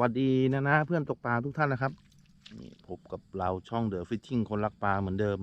วัสดีนะนะเพื่อนตกปลาทุกท่านนะครับนี่พบกับเราช่องเดอะฟิชชิ่งคนรักปลาเหมือนเดิม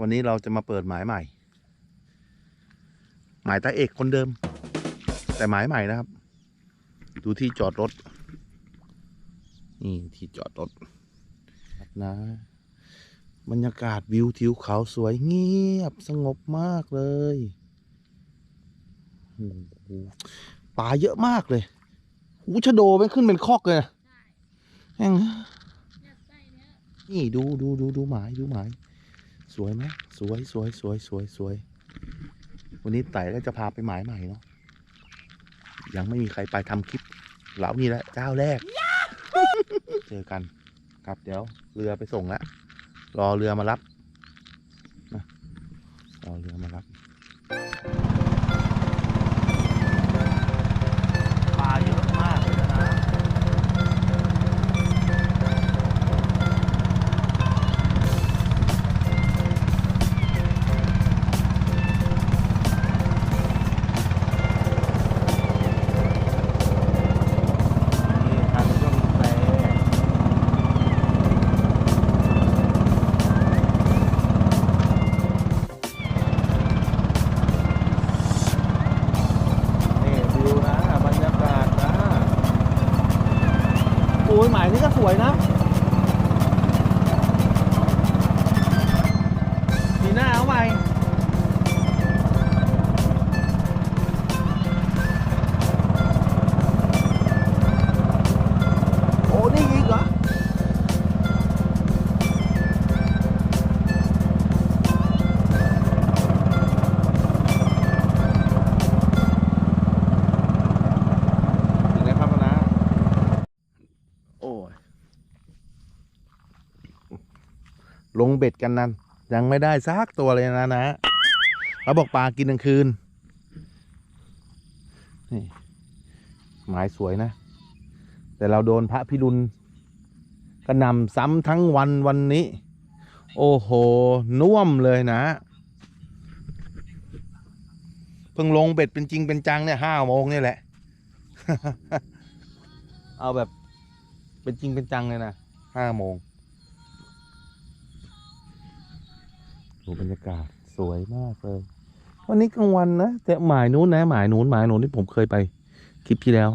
วันนี้เราจะมาเปิดหมายใหม่ หมายตาเอกคนเดิม แต่หมายใหม่นะครับ ดูที่จอดรถ นี่ที่จอดรถนะบรรยากาศวิวทิวเขาสวยเงียบสงบมากเลยปลาเยอะมากเลย หูชะโดไปขึ้นเป็นคอกเลยนะแม่งนี่ดูดูดูดูหมายดูหมาย สวยไหมสวยสวยสวยสวยสวย วันนี้ไต่ก็จะพาไปหมายใหม่เนาะยังไม่มีใครไปทำคลิปเหล่านี้แหละเจ้าแรก เจอกันครับเดี๋ยวเรือไปส่งแล้วรอเรือมารับนะรอเรือมารับ หมายนี้ก็สวยนะ ลงเบ็ดกันนั้น ยังไม่ได้ซักตัวเลยนะนะเขาบอกปลากินกลางคืนนี่หมายสวยนะ แต่เราโดนพระพิรุณกระนำซ้ำทั้งวันวันนี้ โอ้โห น่วมเลยนะ เพิ่งลงเบ็ดเป็นจริงเป็นจังเนี่ยห้าโมงนี่แหละ เอาแบบเป็นจริงเป็นจังเลยนะห้าโมง ดูบรรยากาศสวยมากเลย วันนี้กลางวันนะแต่หมายนู้นนะหมายนู้นหมายนู้นที่ผมเคยไปคลิปที่แล้ว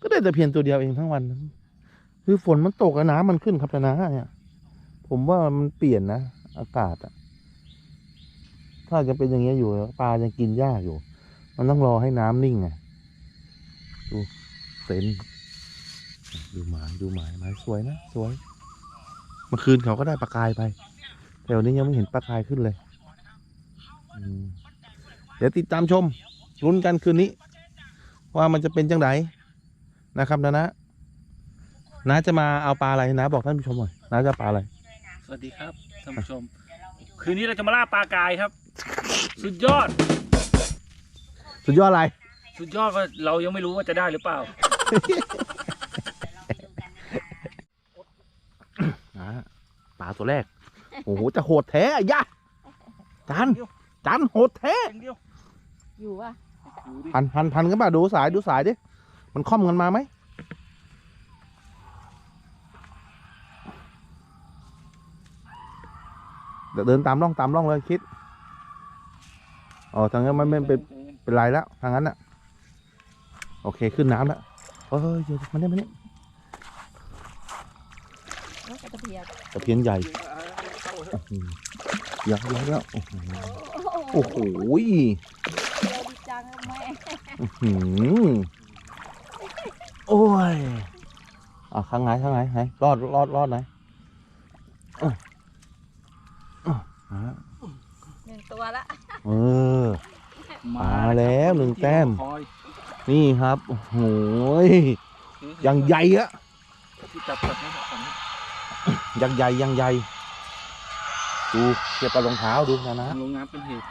ก็ได้แต่เพียงตัวเดียวเองทั้งวัน คือฝนมันตกอะน้ำมันขึ้นครับนะเนี่ย ผมว่ามันเปลี่ยนนะอากาศอะถ้าจะเป็นอย่างเงี้ยอยู่ปลายังกินยากอยู่ มันต้องรอให้น้ำนิ่งไงดูเซนดูหมายดูหมายหมายสวยนะสวย เมื่อคืนเขาก็ได้ปลากายไป แต่วันนี้ยังไม่เห็นปลากายขึ้นเลยอืมเดี๋ยวติดตามชมลุ้นกันคืนนี้ ว่ามันจะเป็นจังไดนะครับนะนะน้าจะมาเอาปลาอะไรนะบอกท่านผู้ชมหน่อยน้าจะเอาปลาอะไร สวัสดีครับท่านผู้ชม คืนนี้เราจะมาล่าปลากายครับ สุดยอด สุดยอดอะไร สุดยอดว่าเรายังไม่รู้ว่าจะได้หรือเปล่านะปลาตัวแรก โอ้โหจะโหดแท้อะยะจานจานโหดแท้อยู่ป่ะพันพันพันกันป่ะดูสายดูสายดิมันค่อมกันมาไหมเดี๋ยวเดินตามร่องตามร่องเลยคิดอ๋อทางนั้นมันไม่เป็นเป็นไรแล้วทางนั้นน่ะโอเคขึ้นน้ำแล้วเฮ้ยเดี๋ยวมันได้ไหมเนี่ยแล้วก็ตะเพียนตะเพียนใหญ่โอ้โหใหญ่ใหญ่แล้วโอ้โหโอ้โหดียวดีจังแม่หืมโอ้ยอะข้างไหนข้างไหนไหนรอดรอดรอดไหนหนึ่งตัวละเออมาแล้วหนึ่งแต้ม นี่ครับโอ้โหยยังใหญ่อะยังใหญ่ยังใหญ่ ดูเทียบกับรองเท้าดูนะนะทางลงน้ำเป็นเหตุ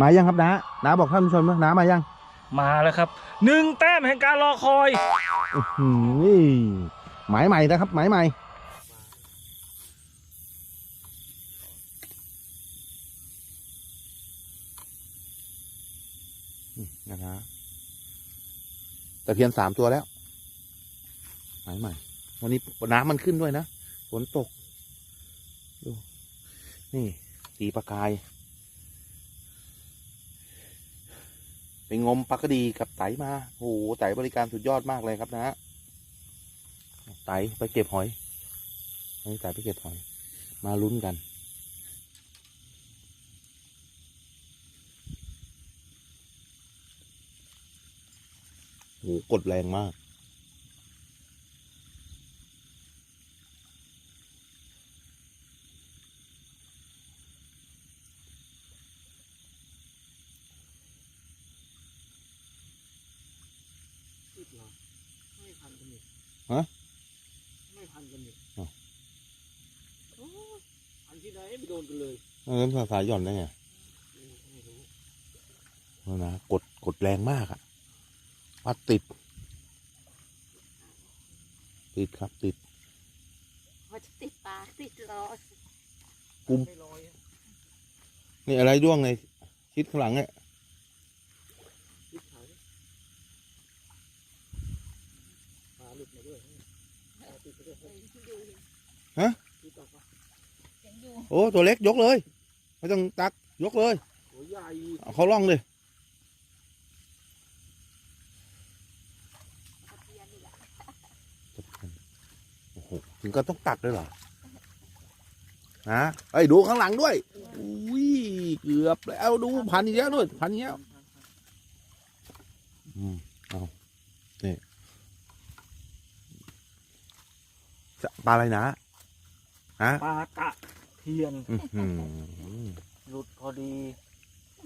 มายังครับนะนะบอกท่านผู้ชมว่าน้ามายัง มาแล้วครับหนึ่งแต้มแห่งการรอคอยอื้อหือนี่หมายใหม่นะครับหมายใหม่นี่นะฮะแต่เพียงสามตัวแล้วหมายใหม่ วันนี้น้ำมันขึ้นด้วยนะ ฝนตกดู นี่ตีปลากาย ไปงมปลากระดีกับไตมาโอ้โหไตบริการสุดยอดมากเลยครับนะฮะไตไปเก็บหอยนี่ไตไปเก็บหอย มาลุ้นกันโอ้โหกดแรงมาก ไม่พันกันอีก ฮะ ไม่พันกันอีก อ้าว โอ้พันที่ไหนไม่โดนกัน เลยแล้วภาษายหย่อนได้ไงไม่รู้นั่นนะกดกดแรงมากอะพัดติด ติดครับติดเขาจะติดปากติดรอกุมไม่ลอยอะนี่อะไรร่วงในชิดข้างหลังเนี่ยคิดหายปลาหลุดมาด้วยปลาติดไปด้วยฮะคิดออกปะเสียงอยู่โอ้ ตัวเล็กยกเลย ไม่ต้องตักยกเลยโอ้ยใหญ่เอาเขาล่องเลยตะเพียนนี่แหละโอ้โหถึงก็ต้องตักด้วยเหรอนะไอ้ยดูข้างหลังด้วยอุ้ยเกือบแล้วดูพันอีกแล้วด้วยพันอีกแล้วอืมเอานี่จะปลาอะไรนะฮะปลากระเทียน อื้อหือหลุดพอดี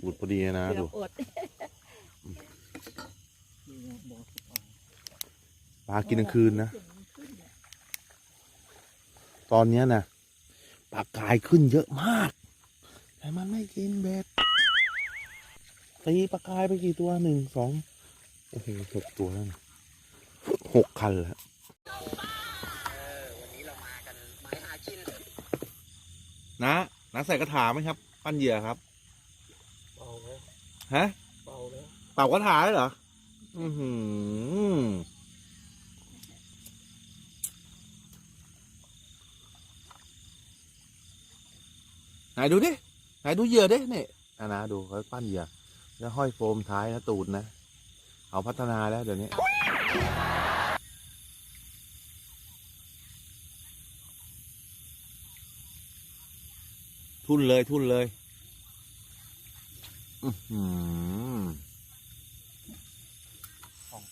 หลุดพอดีนะเกืดูอบอดนี่ไงบอกถูกเอาปลากินกลางคืนนะ ตอนเนี้ยนะปลากายขึ้นเยอะมาก แต่มันไม่กินเบ็ดตีปลากายไปกี่ตัวหนึ่งสองโอ้โหหกตัวแล้วนะหกคันแล้ว นะนะใส่กระถาไหมครับ ปั้นเหยื่อครับเบาแล้วฮะเบาแล้วเป่ากระถาเลยเหรอ อือหือไหนดูดิไหนดูเหยื่อดิเนี่ยนะนะดูเขาปั้นเหยื่อแล้วห้อยโฟมท้ายนะตูดนะเอาพัฒนาแล้วเดี๋ยวนี้ ทุ่นเลยทุ่นเลยอือหือสอง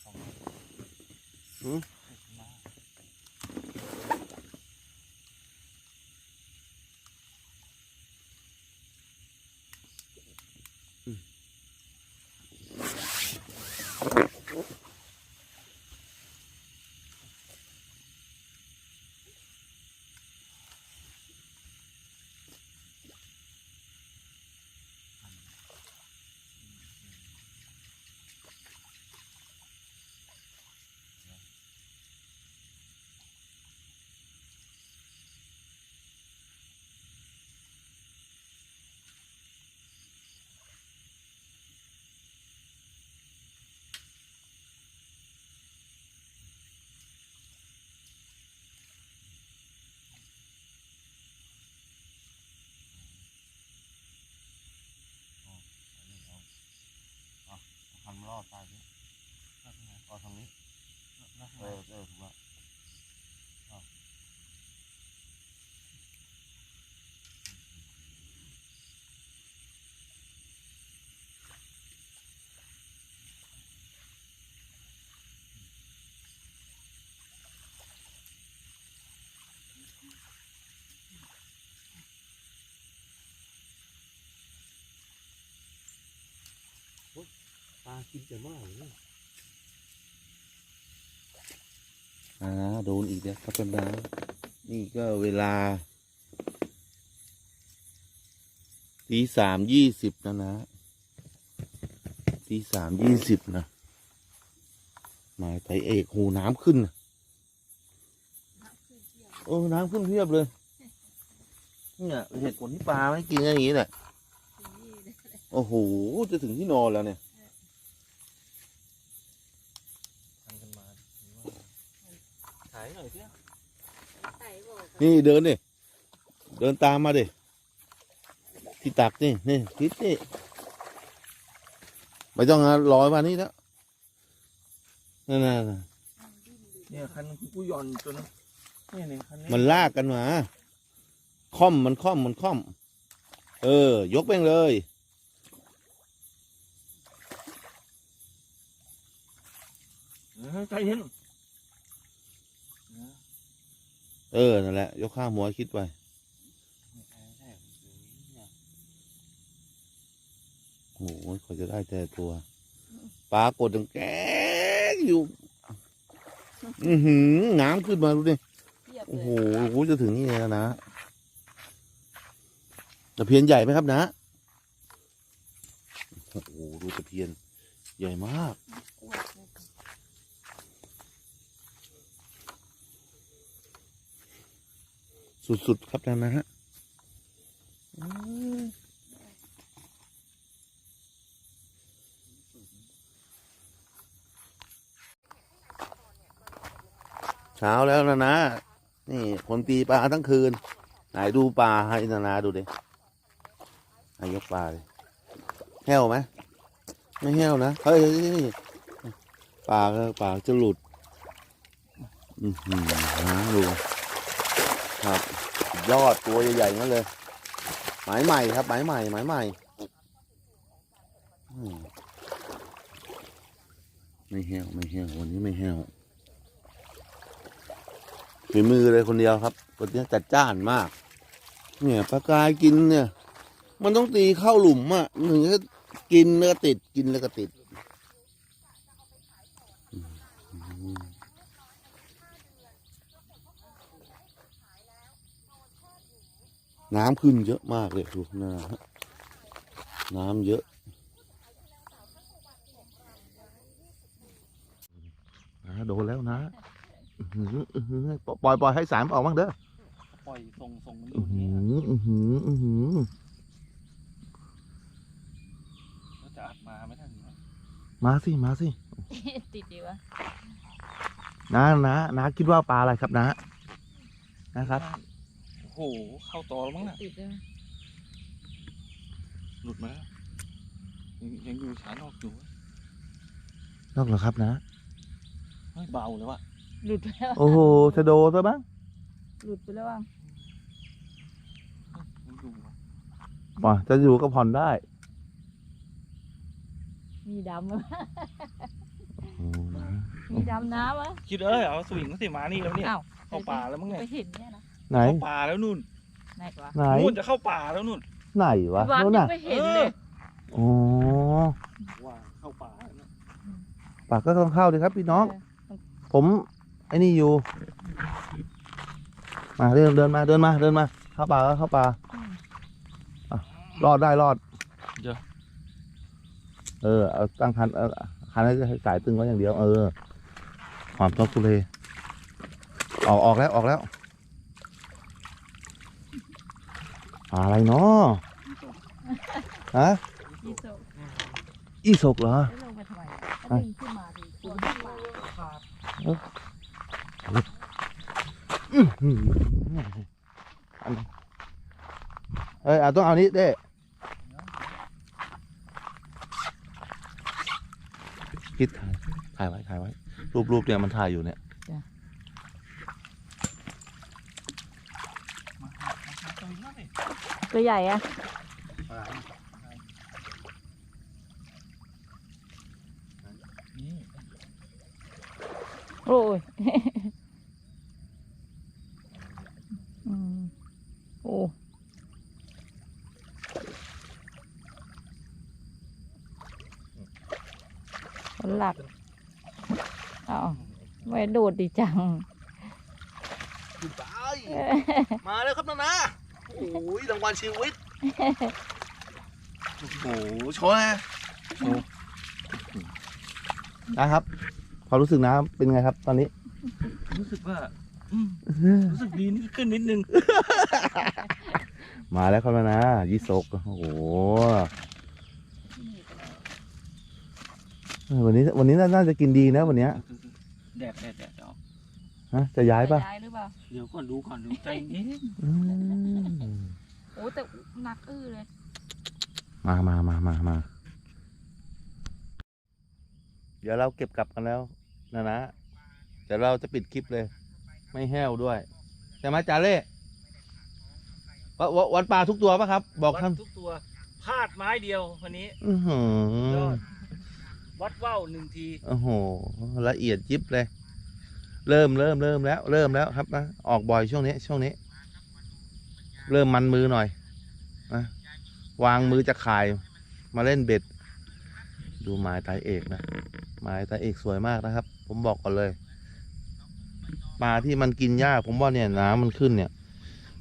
สองหืมทำรอบตายนี้ก็ทางนี้ เออเออถูกแล้ว กินแต่มากเลยอ่าโดนอีกแล้วครับเป็นน้ำนี่ก็เวลาตีสามยี่สิบนะนะตีสามยี่สิบนะหมายไตเอกหูน้ำขึ้นนะโอ้น้ำขึ้นเพียบเลย เนี่ยเหตุผลที่ปลาไม่กินอย่างนี้แหละโอ้โห จะถึงที่นอนแล้วเนี่ย ถ่ายห น่อยสิใส่บอกนี่เดินดิ เดินตามมาดิ ที่ตักนี่นี่ทิศนี่ไม่ต้องนะลอยมานี่แล้วนั่นน่ะเนี่ยคันกูหย่อนจนเนี่ยเนี่ยคันนี้มันลากกันมาค่อมมันค่อมมันค่อม เออ ยกแม่งเลยเออใจเย็น เออ นั่นแหละ ยกข้ามหัวคิดไปโอ้โหเขาจะได้แต่ตัวปลากดดังแก๊กอยู่ อือหือน้ำขึ้นมาดูดิเทียบโอ้เลโหยโอ้โหจะถึงนี่แล้วนะตะเพียนใหญ่ไหมครับนะ โอ้โห ดูตะเพียน ใหญ่มาก อ้วนเลย สุด ๆ ครับนะนะฮะเช้าแล้วนะนะ นี่คนตีปลาทั้งคืน ไหนดูปลาให้นานาดูดินายกปลาเลยแห้วไหมไม่แห้วนะเฮ้ยปลาปลาจะหลุด อือหือนะดูครับ ยอดตัวใหญ่ๆนั่นเลย หมายใหม่ครับ หมายใหม่หมายใหม่ไม่แห้วไม่แห้ววันนี้ไม่แห้วฝีมือเลยคนเดียวครับคนนี้จัดจ้านมาก เนี่ยปลากายกินเนี่ย มันต้องตีเข้าหลุมอะมันถึงจะกินแล้วก็ติดกินแล้วก็ติด น้ำขึ้นเยอะมากเลยดูนะฮะน้ำเยอะโดนแล้วนะอื้อหืออื้อหือปล่อยปล่อยให้สามออกบ้างเด้อปล่อยส่งส่งมันออื้ยู่อหืนี่ออื้อหืออื้อหือแล้วจะอัดมาไม่ทันนะมาสิมาสิติดดีวะนะนะนะคิดว่าปลาอะไรครับนะนะครับโอ้โหเข้าตอแล้วมั้งน่ะติดเลยหลุดมาแล้วยังยังอยู่ฉานอกอยู่นอกเหรอครับนะเฮ้ยเบาแล้วอะหลุดไปแล้วโอ้โหชะโดซะบ้างหลุดไปแล้วว่ะยังอยู่อะป่ะจะอยู่ก็ผ่อนได้มีดำไหมโอ้นะมีดำน้ำวะคิดเอ้ยเอาสวิงก็สิมานี่แล้วเนี่ยอ้าวเข้าป่าแล้วมั้งเนี่ย ไปเห็นเนี่ยนะ ไหน เข้าป่าแล้วนู่นไหนวะไหน นู่นจะเข้าป่าแล้วนู่นไหนวะวันโน่นยัน่ะงไม่เห็นเลยอ๋อว่าเข้าป่าแล้วนะปากก็ต้องเข้าเลยครับพี่น้องเออผมไอ้นี่อยู่ มาเดินเดินมาเดินมาเดินมา เข้าป่าก็เข้าป่าอะรอดได้รอดเออเอาตั้งคันเออคันให้สายตึงไว้อย่างเดียว เออความทุทุเลออกออกแล้วออกแล้ว อะไรเนาะฮะยี่โซอีศกเหรอแล้วลงมาทำไมก็ดึงขึ้นมาดิตัวขึ้นมาอื้อหืออันเอ้ยอาต้องเอานี้เด้คิดถ่ายถ่ายไว้ถ่ายไว้รูปรูปเนี่ยมันถ่ายอยู่เนี่ย สวิงแล้วสิ ตัวใหญ่อะนี่โอ้ยอืมโอ้คนหลักอ้าวไม่โดดดีจัง มาแล้วครับนานา โอ้ยรางวัลชีวิต โอ้โหโชว์นะโชว์นะครับความรู้สึกน้ำเป็นไงครับ ตอนนี้ รู้สึกว่าอืมรู้สึกดีนิดขึ้นนิดนึง มาแล้วครับนานายี่สกโอ้โหเออวันนี้วันนี้น่าจะกินดีนะวันเนี้ยแดดแดดแดดจะออก ฮะจะย้ายปะย้ายหรือเปล่าเดี๋ยวก่อนดูก่อนดูใจเย็นอืมโอ้แต่หนักอื้อเลย มามามามามาเดี๋ยวเราเก็บกลับกันแล้วนะนะเดี๋ยวเราจะปิดคลิปเลย ไม่แห้วด้วยใช่ไหมจาเล่วววันปลาทุกตัวปะครับ บอกวัดท่านทุกตัวพลาดไม้เดียววันนี้อือหืยออดวัดว่าวหนึ่งที โอ้โหละเอียดยิบเลย เริ่มเริ่มเริ่มแล้วเริ่มแล้วครับนะออกบ่อยช่วงนี้ช่วงนี้ เริ่มมันมือหน่อยนะวางมือจะขายมาเล่นเบ็ด ดูหมายตายเอกนะหมายตายเอกสวยมากนะครับ ผมบอกก่อนเลยปลาที่มันกินยากผมว่าเนี่ยน้ำมันขึ้นเนี่ย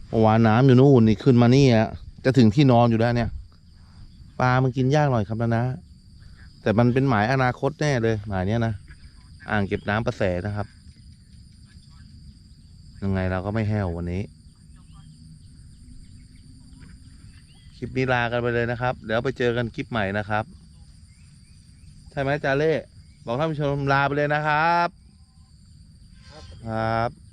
เมื่อวานน้ำอยู่นู่นนี่ขึ้นมานี่อะจะถึงที่นอนอยู่แล้วเนี่ยปลามันกินยากหน่อยครับนะนะ แต่มันเป็นหมายอนาคตแน่เลยหมายเนี้ยนะอ่างเก็บน้ำประแสนะครับ ยังไงเราก็ไม่แห้ววันนี้ คลิปนี้ลากันไปเลยนะครับ เดี๋ยวไปเจอกันคลิปใหม่นะครับ ใช่ไหมจาเล่ บอกท่านผู้ชมลาไปเลยนะครับ ครับ